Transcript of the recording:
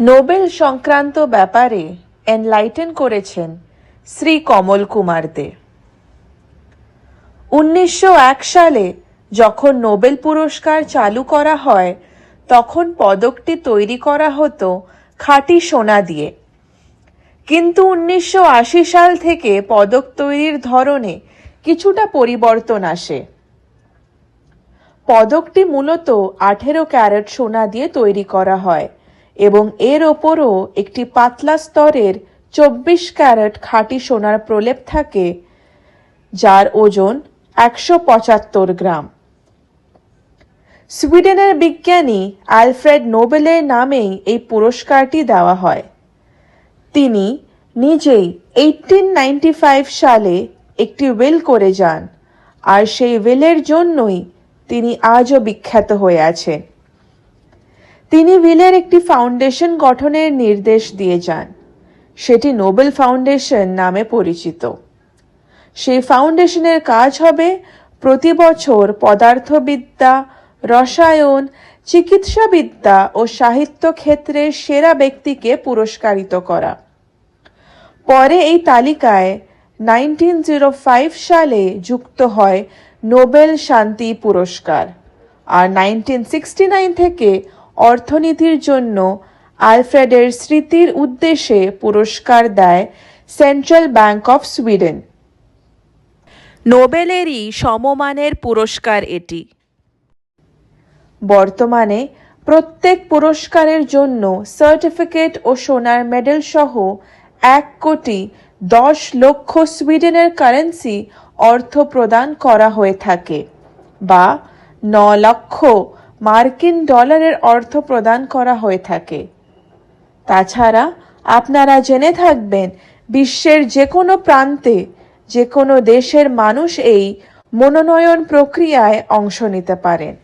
Nobel সংক্রান্ত ব্যাপারে enlighten করেছেন শ্রী কমল কুমার দে উনিশশো এক সালে যখন নোবেল পুরস্কার চালু করা হয়, তখন পদকটি তৈরি করা হতো খাঁটি সোনা দিয়ে। কিন্তু উনিশশো আশি সাল থেকে পদক তৈরির ধরনে কিছুটা পরিবর্তন আসে। পদকটি মূলত আঠেরো ক্যারেট সোনা দিয়ে তৈরি করা হয়। এবং এর ওপরও একটি পাতলা স্তরের চব্বিশ ক্যারেট খাঁটি সোনার প্রলেপ থাকে, যার ওজন একশো পঁচাত্তর গ্রাম। সুইডেনের বিজ্ঞানী আলফ্রেড নোবেলের নামেই এই পুরস্কারটি দেওয়া হয়। তিনি নিজেই এইটিন নাইনটি ফাইভ সালে একটি উইল করে যান, আর সেই উইলের জন্যই তিনি আজও বিখ্যাত হয়ে আছেন। তিনি উইলের একটি ফাউন্ডেশন গঠনের নির্দেশ দিয়ে যান। সেটি নোবেল ফাউন্ডেশন নামে পরিচিত। সেই ফাউন্ডেশনের কাজ হবে প্রতি বছর পদার্থবিদ্যা, রসায়ন, চিকিৎসাবিদ্যা ও সাহিত্য ক্ষেত্রে সেরা ব্যক্তিকে পুরস্কারিত করা। পরে এই তালিকায় নাইনটিন সালে যুক্ত হয় নোবেল শান্তি পুরস্কার। আর নাইনটিন থেকে অর্থনীতির জন্য আলফ্রেডের স্মৃতির উদ্দেশ্যে পুরস্কার দেয় সেন্ট্রাল ব্যাংক অফ সুইডেন। নোবেলেরই সমমানের পুরস্কার এটি। বর্তমানে প্রত্যেক পুরস্কারের জন্য সার্টিফিকেট ও সোনার মেডেল সহ এক কোটি দশ লক্ষ সুইডেনের কারেন্সি অর্থ প্রদান করা হয়ে থাকে বা ন লক্ষ মার্কিন ডলারের অর্থ প্রদান করা হয়ে থাকে। তাছাড়া আপনারা জেনে থাকবেন, বিশ্বের যে কোনো প্রান্তে যে কোনো দেশের মানুষ এই মনোনয়ন প্রক্রিয়ায় অংশ নিতে পারেন।